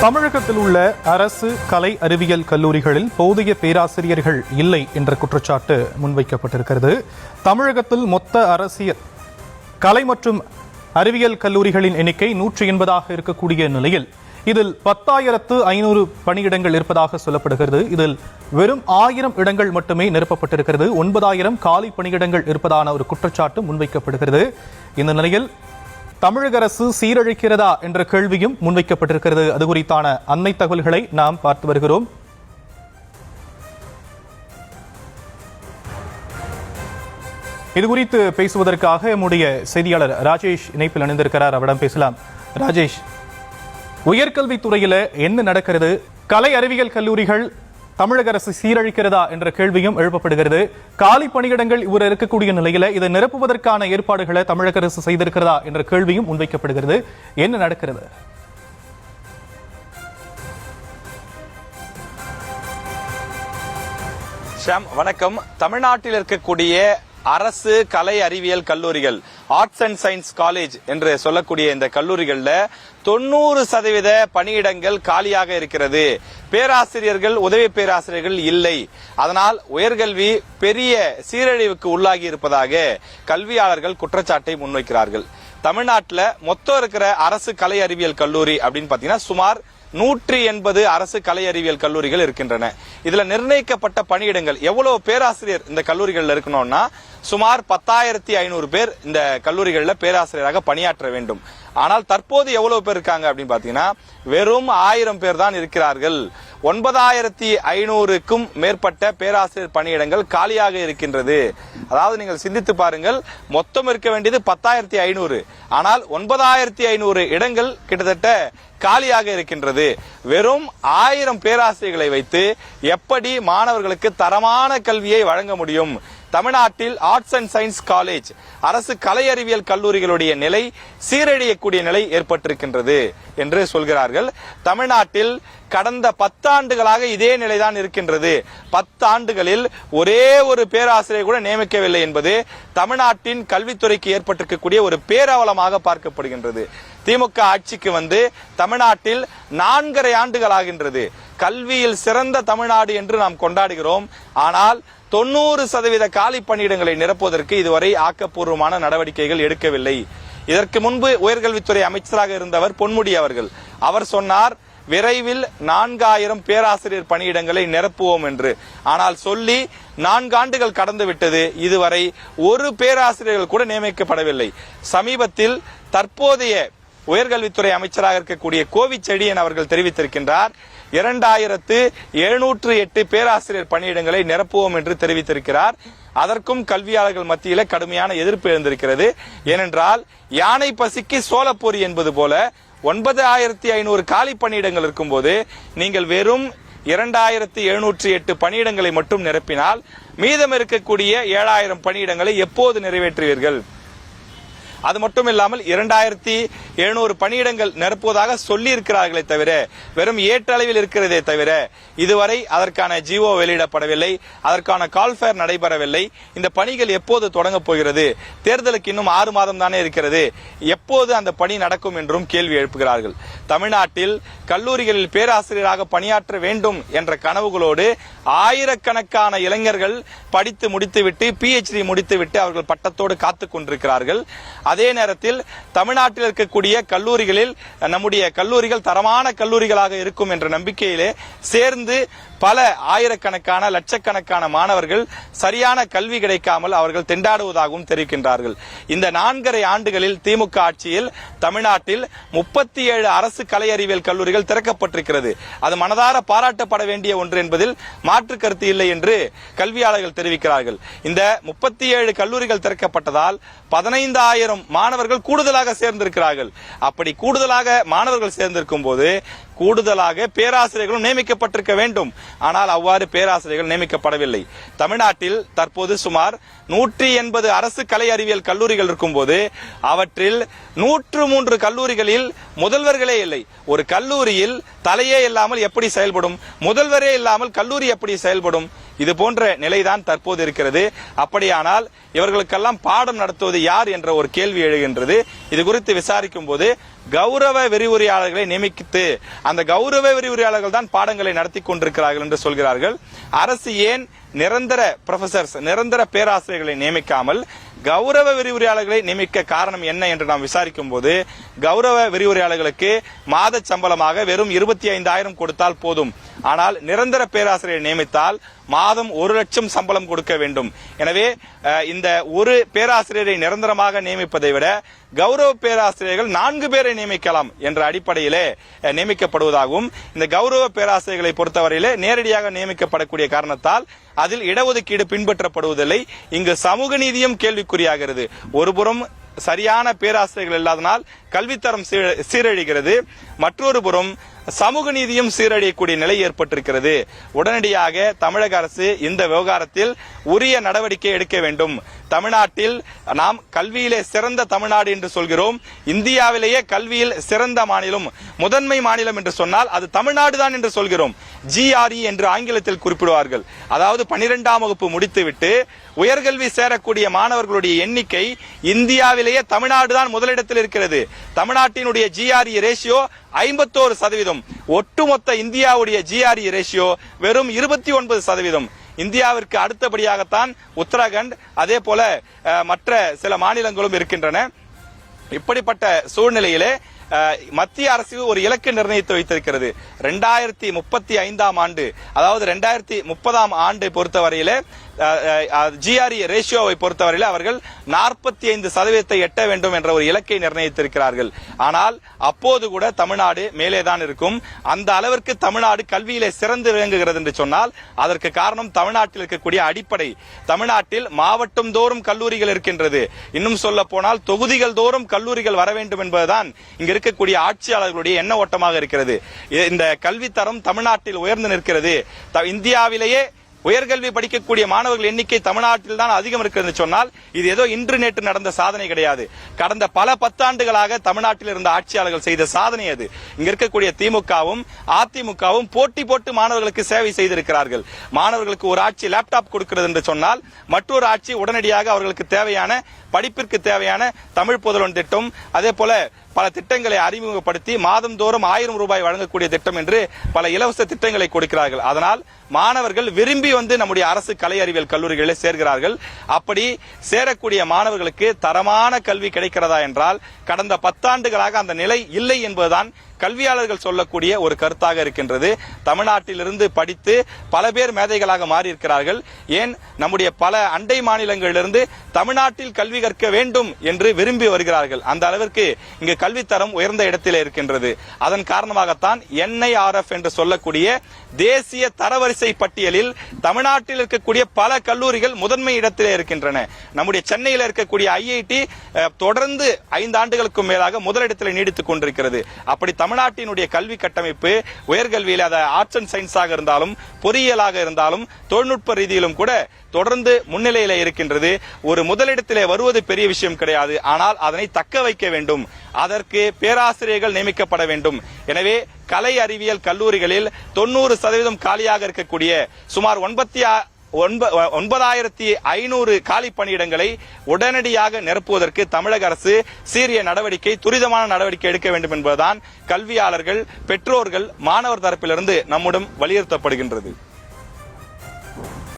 தமிழகத்தில் உள்ள அரசு கலை அறிவியல் கல்லூரிகளில் போதிய பேராசிரியர்கள் இல்லை என்ற குற்றச்சாட்டு முன்வைக்கப்பட்டிருக்கிறது. தமிழகத்தில் மொத்த அரசியல் கலை மற்றும் அறிவியல் கல்லூரிகளின் எண்ணிக்கை நூற்றி எண்பதாக இருக்கக்கூடிய நிலையில் இதில் பத்தாயிரத்து ஐநூறு பணியிடங்கள் இருப்பதாக சொல்லப்படுகிறது. இதில் வெறும் ஆயிரம் இடங்கள் மட்டுமே நிரப்பப்பட்டிருக்கிறது. ஒன்பதாயிரம் காலி பணியிடங்கள் இருப்பதான ஒரு குற்றச்சாட்டு முன்வைக்கப்படுகிறது. இந்த நிலையில் தமிழக அரசு சீரழிக்கிறதா என்ற கேள்வியும் முன்வைக்கப்பட்டிருக்கிறது. அது குறித்தான அண்மை தகவல்களை நாம் பார்த்து வருகிறோம். இது குறித்து பேசுவதற்காக நம்முடைய செய்தியாளர் ராஜேஷ் இணைப்பில் இணைந்திருக்கிறார். அவரிடம் பேசலாம். ராஜேஷ் உயர்கல்வித்துறையில் என்ன நடக்கிறது? கலை அறிவியல் கல்லூரிகள் தமிழக அரசு சீரழிக்கிறதா என்ற கேள்வியும் எழுப்பப்படுகிறது. காலி பணியிடங்கள் இவர் இருக்கக்கூடிய நிலையில இதை நிரப்புவதற்கான ஏற்பாடுகளை தமிழக அரசு செய்திருக்கிறதா என்ற கேள்வியும் முன்வைக்கப்படுகிறது. என்ன நடக்கிறது? ஷாம் வணக்கம். தமிழ்நாட்டில் இருக்கக்கூடிய அரசு கலை அறிவியல் கல்லூரிகள் ஆர்ட்ஸ் அண்ட் சயின்ஸ் காலேஜ் என்று சொல்லக்கூடிய இந்த கல்லூரிகளில் தொண்ணூறு சதவீத பணியிடங்கள் காலியாக இருக்கிறது. பேராசிரியர்கள் உதவி பேராசிரியர்கள் இல்லை. அதனால் உயர்கல்வி பெரிய சீரழிவுக்கு உள்ளாகி இருப்பதாக கல்வியாளர்கள் குற்றச்சாட்டை முன்வைக்கிறார்கள். தமிழ்நாட்டில் மொத்தம் இருக்கிற அரசு கலை அறிவியல் கல்லூரி அப்படின்னு பார்த்தீங்கன்னா சுமார் நூற்றி எண்பது அரசு கலை அறிவியல் கல்லூரிகள் இருக்கின்றன. இதுல நிர்ணயிக்கப்பட்ட பணியிடங்கள் எவ்வளவு பேராசிரியர் இந்த கல்லூரிகள்ல இருக்கணும்னா சுமார் பத்தாயிரத்தி ஐநூறு பேர் இந்த கல்லூரிகளில் பேராசிரியராக பணியாற்ற வேண்டும். ஆனால் தற்போது எவ்வளவு பேர் இருக்காங்க அப்படின்னு பார்த்தீங்கன்னா வெறும் ஆயிரம் பேர் தான் இருக்கிறார்கள். ஒன்பதாயிரத்தி ஐநூறுக்கும் மேற்பட்ட பேராசிரியர் பணியிடங்கள் காலியாக இருக்கின்றது. அதாவது நீங்கள் சிந்தித்து பாருங்கள் மொத்தம் இருக்க வேண்டியது பத்தாயிரத்தி ஐநூறு. ஆனால் ஒன்பதாயிரத்தி ஐநூறு இடங்கள் கிட்டத்தட்ட காலியாக இருக்கின்றது. வெறும் ஆயிரம் பேராசிரியர்களை வைத்து எப்படி மாணவர்களுக்கு தரமான கல்வியை வழங்க முடியும்? தமிழ்நாட்டில் ஆர்ட்ஸ் அண்ட் சயின்ஸ் காலேஜ் அரசு கலை அறிவியல் கல்லூரிகளுடைய நிலை சீரழியக்கூடிய நிலை ஏற்பட்டிருக்கின்றது என்று சொல்கிறார்கள். தமிழ்நாட்டில் கடந்த பத்தாண்டுகளாக இதே நிலைதான் இருக்கின்றது. பத்தாண்டுகளில் ஒரே ஒரு பேராசிரியர் கூட நியமிக்கவில்லை என்பது தமிழ்நாட்டின் கல்வித்துறைக்கு ஏற்பட்டிருக்கக்கூடிய ஒரு பேரவலமாக பார்க்கப்படுகின்றது. திமுக ஆட்சிக்கு வந்து தமிழ்நாட்டில் நான்கரை ஆண்டுகள் ஆகின்றது. கல்வியில் சிறந்த தமிழ்நாடு என்று நாம் கொண்டாடுகிறோம். ஆனால் தொண்ணூறு சதவீத காலி பணியிடங்களை நிரப்புவதற்கு இதுவரை ஆக்கப்பூர்வமான நடவடிக்கைகள் எடுக்கவில்லை. இதற்கு முன்பு உயர்கல்வித்துறை அமைச்சராக இருந்தவர் பொன்முடி அவர்கள். அவர் சொன்னார் விரைவில் நான்காயிரம் பேராசிரியர் பணியிடங்களை நிரப்புவோம் என்று. ஆனால் சொல்லி நான்காண்டுகள் கடந்துவிட்டது. இதுவரை ஒரு பேராசிரியர்கள் கூட நியமிக்கப்படவில்லை. சமீபத்தில் தற்போதைய உயர்கல்வித்துறை அமைச்சராக இருக்கக்கூடிய கோவிச்செடியன் அவர்கள் தெரிவித்திருக்கின்றார் இரண்டாயிரத்து எழுநூற்று எட்டு பேராசிரியர் பணியிடங்களை நிரப்புவோம் என்று தெரிவித்திருக்கிறார். அதற்கும் கல்வியாளர்கள் மத்தியில கடுமையான எதிர்ப்பு எழுந்திருக்கிறது. ஏனென்றால் யானை பசிக்கு சோழப்பொறி என்பது போல ஒன்பது ஆயிரத்தி ஐநூறு காலி பணியிடங்கள் இருக்கும்போது நீங்கள் வெறும் இரண்டாயிரத்தி எழுநூற்றி எட்டு பணியிடங்களை மட்டும் நிரப்பினால் மீதம் இருக்கக்கூடிய ஏழாயிரம் பணியிடங்களை எப்போது நிறைவேற்றுவீர்கள்? அது மட்டும் இல்லாமல் இரண்டாயிரத்தி எழுநூறு பணியிடங்கள் நிரப்புவதாக சொல்லி இருக்கிறார்களே தவிர வெறும் ஏற்றளவில் இருக்கிறதே தவிர இதுவரை அதற்கான ஜிஓ வெளியிடப்படவில்லை அதற்கான கால்ஃபேர் நடைபெறவில்லை. இந்த பணிகள் எப்போது தொடங்கப் போகிறது? தேர்தலுக்கு இன்னும் ஆறு மாதம் தானே இருக்கிறது. எப்போது அந்த பணி நடக்கும் என்றும் கேள்வி எழுப்புகிறார்கள். தமிழ்நாட்டில் கல்லூரிகளில் பேராசிரியராக பணியாற்ற வேண்டும் என்ற கனவுகளோடு ஆயிரக்கணக்கான இளைஞர்கள் படித்து முடித்துவிட்டு பிஹெச்டி முடித்துவிட்டு அவர்கள் பட்டத்தோடு காத்துக் கொண்டிருக்கிறார்கள். அதே நேரத்தில் தமிழ்நாட்டில் இருக்கக்கூடிய கல்லூரிகளில் நம்முடைய கல்லூரிகள் தரமான கல்லூரிகளாக இருக்கும் என்ற நம்பிக்கையிலே சேர்ந்து பல ஆயிரக்கணக்கான லட்சக்கணக்கான மாணவர்கள் சரியான கல்வி கிடைக்காமல் அவர்கள் திண்டாடுவதாகவும் தெரிவிக்கின்றார்கள். இந்த நான்கரை ஆண்டுகளில் திமுக ஆட்சியில் தமிழ்நாட்டில் முப்பத்தி ஏழு அரசு கலை அறிவியல் கல்லூரிகள் திறக்கப்பட்டிருக்கிறது. அது மனதார பாராட்டப்பட வேண்டிய ஒன்று என்பதில் மாற்று கருத்து இல்லை என்று கல்வியாளர்கள் தெரிவிக்கிறார்கள். இந்த முப்பத்தி ஏழு கல்லூரிகள் திறக்கப்பட்டதால் பதினைந்தாயிரம் மாணவர்கள் கூடுதலாக சேர்ந்திருக்கிறார்கள். அப்படி கூடுதலாக மாணவர்கள் சேர்ந்திருக்கும் போது கூடுதலாக பேராசிரியர்களும் நியமிக்கப்பட்டிருக்க வேண்டும். ஆனால் அவ்வாறு பேராசிரியர்கள் நியமிக்கப்படவில்லை. தமிழ்நாட்டில் தற்போது சுமார் நூற்றி எண்பது அரசு கலை அறிவியல் கல்லூரிகள் இருக்கும்போது அவற்றில் நூற்று மூன்று கல்லூரிகளில் முதல்வர்களே இல்லை. ஒரு கல்லூரியில் தலையே இல்லாமல் எப்படி செயல்படும்? முதல்வரே இல்லாமல் கல்லூரி எப்படி செயல்படும்? இது போன்ற நிலைதான் தற்போது இருக்கிறது. அப்படியானால் இவர்களுக்கெல்லாம் பாடம் நடத்துவது யார் என்ற ஒரு கேள்வி எழுகின்றது. இது குறித்து விசாரிக்கும் போது கௌரவ விரிவுரையாளர்களை நியமித்து அந்த கௌரவ விரிவுரையாளர்கள் தான் பாடங்களை நடத்தி கொண்டிருக்கிறார்கள் என்று சொல்கிறார்கள். அரசு ஏன் நிரந்தர ப்ரொஃபசர்ஸ் நிரந்தர பேராசிரியர்களை நியமிக்காமல் கௌரவ விரிவுரையாளர்களை நியமிக்க காரணம் என்ன என்று நாம் விசாரிக்கும் போது கௌரவ விரிவுரையாளர்களுக்கு மாத சம்பளமாக வெறும் இருபத்தி ஐந்தாயிரம் கொடுத்தால் போதும். ஆனால் நிரந்தர பேராசிரியரை நியமித்தால் மாதம் ஒரு லட்சம் சம்பளம் கொடுக்க வேண்டும். எனவே இந்த ஒரு பேராசிரியரை நிரந்தரமாக நியமிப்பதை விட கௌரவ பேராசிரியர்கள் நான்கு பேரை நியமிக்கலாம் என்ற அடிப்படையிலே நியமிக்கப்படுவதாகவும் இந்த கௌரவ பேராசிரியர்களை பொறுத்தவரையிலே நேரடியாக நியமிக்கப்படக்கூடிய காரணத்தால் அதில் இடஒதுக்கீடு பின்பற்றப்படுவதில்லை. இங்கு சமூக நீதியும் கேள்விக்குறியாகிறது. ஒருபுறம் சரியான பேராசிரியர்கள் இல்லாதனால் கல்வித்தரம் சீரழிகிறது. மற்றொரு புறம் சமூக நீதியும் சீரழியக்கூடிய நிலை ஏற்பட்டிருக்கிறது. உடனடியாக தமிழக அரசு இந்த விவகாரத்தில் உரிய நடவடிக்கை எடுக்க வேண்டும். தமிழ்நாட்டில் நாம் கல்வியிலே சிறந்த தமிழ்நாடு என்று சொல்கிறோம். இந்தியாவிலேயே கல்வியில் சிறந்த மாநிலம் முதன்மை மாநிலம் என்று சொன்னால் அது தமிழ்நாடு தான் என்று சொல்கிறோம். ஜிஆர்இ என்று ஆங்கிலத்தில் குறிப்பிடுவார்கள். அதாவது பனிரெண்டாம் வகுப்பு முடித்துவிட்டு உயர்கல்வி சேரக்கூடிய மாணவர்களுடைய எண்ணிக்கை இந்தியாவிலேயே தமிழ்நாடு தான் முதலிடத்தில் இருக்கிறது. தமிழ்நாட்டினுடைய ஜிஆர்இ ரேஷியோ ஐம்பத்தோரு சதவீதம். ஒட்டுமொத்த இந்தியாவுடைய ஜிஆர்இ ரேஷியோ வெறும் இருபத்தி ஒன்பது சதவீதம். இந்தியாவிற்கு அடுத்தபடியாகத்தான் உத்தராகண்ட் அதே போல மற்ற சில மாநிலங்களும் இருக்கின்றன. இப்படிப்பட்ட சூழ்நிலையிலே மத்திய அரசு ஒரு இலக்கு நிர்ணயித்து வைத்திருக்கிறது. ரெண்டாயிரத்தி முப்பத்தி ஐந்தாம் ஆண்டு அதாவது ரெண்டாயிரத்தி முப்பதாம் ஆண்டு பொறுத்தவரையிலே ஜிஆர்இ ரேஷியோவை பொறுத்தவரையில் அவர்கள் நாற்பத்தி ஐந்து சதவீதத்தை எட்ட வேண்டும் என்ற ஒரு இலக்கை நிர்ணயித்திருக்கிறார்கள். ஆனால் அப்போது கூட தமிழ்நாடு மேலே தான் இருக்கும். அந்த அளவிற்கு தமிழ்நாடு கல்வியிலே சிறந்து விளங்குகிறது என்று சொன்னால் அதற்கு காரணம் தமிழ்நாட்டில் இருக்கக்கூடிய அடிப்படை. தமிழ்நாட்டில் மாவட்டம் தோறும் கல்லூரிகள் இருக்கின்றது. இன்னும் சொல்ல போனால் தொகுதிகள் தோறும் கல்லூரிகள் வர வேண்டும் என்பதுதான் இங்க இருக்கக்கூடிய ஆட்சியாளர்களுடைய எண்ண ஓட்டமாக இருக்கிறது. இந்த கல்வித்தரம் தமிழ்நாட்டில் உயர்ந்து நிற்கிறது. த- இந்தியாவிலேயே உயர்கல்வி படிக்கக்கூடிய மாணவர்கள் எண்ணிக்கை தமிழ்நாட்டில் தான் அதிகம் இருக்கிறது சொன்னால் இது ஏதோ இன்று நேற்று நடந்த சாதனை கிடையாது. கடந்த பல பத்தாண்டுகளாக தமிழ்நாட்டில் இருந்த ஆட்சியாளர்கள் செய்த சாதனை அது. இங்க இருக்கக்கூடிய திமுகவும் அதிமுகவும் போட்டி போட்டு மாணவர்களுக்கு சேவை செய்திருக்கிறார்கள். மாணவர்களுக்கு ஒரு ஆட்சி லேப்டாப் கொடுக்கிறது என்று சொன்னால் மற்றொரு ஆட்சி உடனடியாக அவர்களுக்கு தேவையான படிப்பிற்கு தேவையான தமிழ் புதல்வன் திட்டம் அதே போல பல திட்டங்களை அறிமுகப்படுத்தி மாதந்தோறும் ஆயிரம் ரூபாய் வழங்கக்கூடிய திட்டம் என்று பல இலவச திட்டங்களை கொடுக்கிறார்கள். அதனால் மாணவர்கள் விரும்பி வந்து நம்முடைய அரசு கலை அறிவியல் கல்லூரிகளில் சேர்கிறார்கள். அப்படி சேரக்கூடிய மாணவர்களுக்கு தரமான கல்வி கிடைக்கிறதா என்றால் கடந்த பத்தாண்டுகளாக அந்த நிலை இல்லை என்பதுதான் கல்வியாளர்கள் சொல்லக்கூடிய ஒரு கருத்தாக இருக்கின்றது. தமிழ்நாட்டிலிருந்து படித்து பல பேர் மேதைகளாக மாறி இருக்கிறார்கள் ஏன்? நம்முடைய பல அண்டை மாநிலங்களிலிருந்து தமிழ்நாட்டில் கல்வி கற்க வேண்டும் என்று விரும்பி வருகிறார்கள். அந்த அளவிற்கு இங்கு கல்வித்தரம் உயர்ந்த இடத்திலே இருக்கின்றது. அதன் காரணமாகத்தான் என்ஐஆர்எஃப் என்று சொல்லக்கூடிய தேசிய தரவரிசை பட்டியலில் தமிழ்நாட்டில் இருக்கக்கூடிய பல கல்லூரிகள் முதன்மை இடத்திலே இருக்கின்றன. நம்முடைய சென்னையில் இருக்கக்கூடிய ஐஐடி தொடர்ந்து ஐந்து ஆண்டுகளுக்கு மேலாக முதலிடத்தில் நீடித்துக் கொண்டிருக்கிறது. அப்படி தமிழ்நாட்டினுடைய கல்வி கட்டமைப்பு உயர்கல்வியில் அது ஆர்ட்ஸ் அண்ட் சயின்ஸாக இருந்தாலும் பொறியியலாக இருந்தாலும் தொழில்நுட்ப ரீதியிலும் கூட தொடர்ந்து முன்னிலையில இருக்கின்றது. ஒரு முதலிடத்திலே வருவது பெரிய விஷயம் கிடையாது. ஆனால் அதனை தக்க வைக்க வேண்டும். அதற்கு பேராசிரியர்கள் நியமிக்கப்பட வேண்டும். எனவே கலை அறிவியல் கல்லூரிகளில் தொண்ணூறு சதவீதம் காலியாக இருக்கக்கூடிய சுமார் ஒன்பத்தி ஒன்ப- ஒன்பதாயிரத்தி ஐநூறு காலி பணியிடங்களை உடனடியாக நிரப்புவதற்கு தமிழக அரசு சீரிய நடவடிக்கை துரிதமான நடவடிக்கை எடுக்க வேண்டும் என்பதுதான் கல்வியாளர்கள் பெற்றோர்கள் மாணவர் தரப்பிலிருந்து நம்முடன் வலியுறுத்தப்படுகின்றது.